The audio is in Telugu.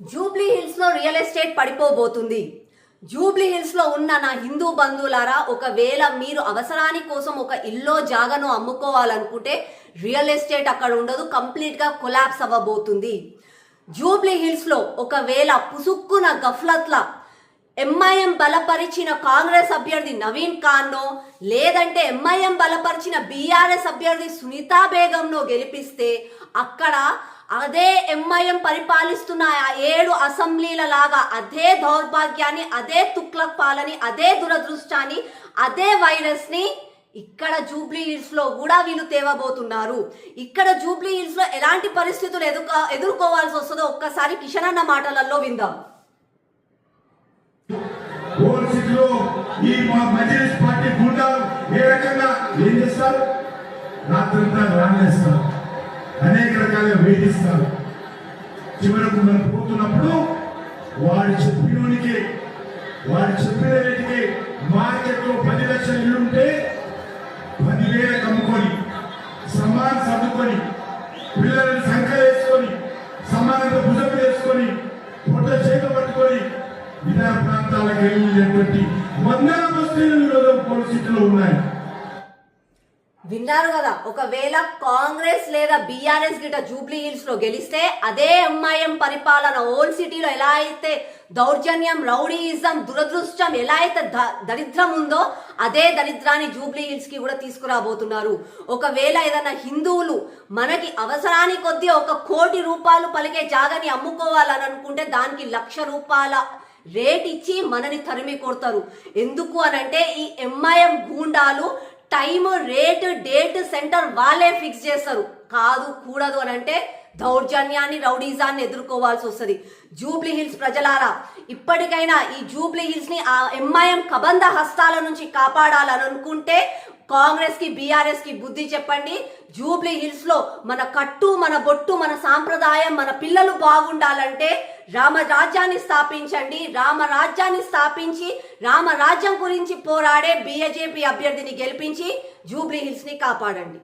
జూబ్లీ హిల్స్లో రియల్ ఎస్టేట్ పడిపోబోతుంది. జూబ్లీ హిల్స్లో ఉన్న నా హిందూ బంధువులారా ఒకవేళ మీరు అవసరాని కోసం ఒక ఇల్లో జాగను అమ్ముకోవాలనుకుంటే రియల్ ఎస్టేట్ అక్కడ ఉండదు కంప్లీట్గా కొలాప్స్ అవ్వబోతుంది. జూబ్లీ హిల్స్లో ఒకవేళ పుసుక్కున గఫ్లత్ల ఎంఐఎం బలపరిచిన కాంగ్రెస్ అభ్యర్థి నవీన్ ఖాన్నో లేదంటే ఎంఐఎం బలపరిచిన బీఆర్ఎస్ అభ్యర్థి సునీతా బేగంనో గెలిపిస్తే అక్కడ అదే ఎంఐఎం పరిపాలిస్తున్న ఆ ఏడు అసెంబ్లీల లాగా అదే దౌర్భాగ్యాన్ని అదే తుక్లక్ పాలని అదే దురదృష్టాన్ని అదే వైరస్ని ఇక్కడ జూబ్లీ హిల్స్లో కూడా వీళ్ళు తేవబోతున్నారు. ఇక్కడ జూబ్లీ హిల్స్లో ఎలాంటి పరిస్థితులు ఎదుర్కో ఎదుర్కోవాల్సి వస్తుందో ఒక్కసారి కిషన్ అన్న మాటలలో విందాం. ఈ పార్టీ గుండాలు ఏ రకంగా ఏం చేస్తారు? రాత్రంతా అనేక రకాలుగా వేధిస్తారు. చివరకు మనం పోతున్నప్పుడు వాడు చెప్పినోనికి వాడు చెప్పిన రేటుకి మార్కెట్లో పది లక్షల ఇల్లు ఉంటే పదివేల కమ్ముకొని సమాన్ సర్దుకొని పిల్లలను సంకలేసుకొని సమానంగా భుజం వేసుకొని పొట్ట చేత పట్టుకొని ఇతర ప్రాంతాలకు వెళ్ళినటువంటి వందల బస్తీలు ఈరోజు పరిస్థితిలో ఉన్నాయి. విన్నారు కదా ఒకవేళ కాంగ్రెస్ లేదా బీఆర్ఎస్ గిట జూబ్లీ హిల్స్లో గెలిస్తే అదే ఎంఐఎం పరిపాలన ఓల్డ్ సిటీలో ఎలా అయితే దౌర్జన్యం రౌడీయిజం దురదృష్టం ఎలా అయితే ద- దరిద్రం ఉందో అదే దరిద్రాన్ని జూబ్లీ హిల్స్కి కూడా తీసుకురాబోతున్నారు. ఒకవేళ ఏదైనా హిందువులు మనకి అవసరాని కొద్దీ ఒక కోటి రూపాయలు పలికే జాగని అమ్ముకోవాలని అనుకుంటే దానికి లక్ష రూపాయల రేట్ ఇచ్చి మనని తరిమి కొడతారు. ఎందుకు అనంటే ఈ ఎంఐఎం గూండాలు టైం రేట్ డేట్ సెంటర్ వాళ్ళే ఫిక్స్ చేస్తారు. కాదు కూడదు అని అంటే దౌర్జన్యాన్ని రౌడీజాన్ని ఎదుర్కోవాల్సి వస్తుంది. జూబ్లీ హిల్స్ ప్రజలారా ఇప్పటికైనా ఈ జూబ్లీ హిల్స్ని ఆ ఎంఐఎం కబంధ హస్తాల నుంచి కాపాడాలని అనుకుంటే కాంగ్రెస్కి బీఆర్ఎస్కి బుద్ధి చెప్పండి. జూబ్లీ హిల్స్లో మన కట్టు మన బొట్టు మన సాంప్రదాయం మన పిల్లలు బాగుండాలంటే రామరాజ్యాన్ని స్థాపించండి. రామరాజ్యాన్ని స్థాపించి రామరాజ్యం గురించి పోరాడే బీజేపీ అభ్యర్థిని గెలిపించి జూబ్లీ హిల్స్ని కాపాడండి.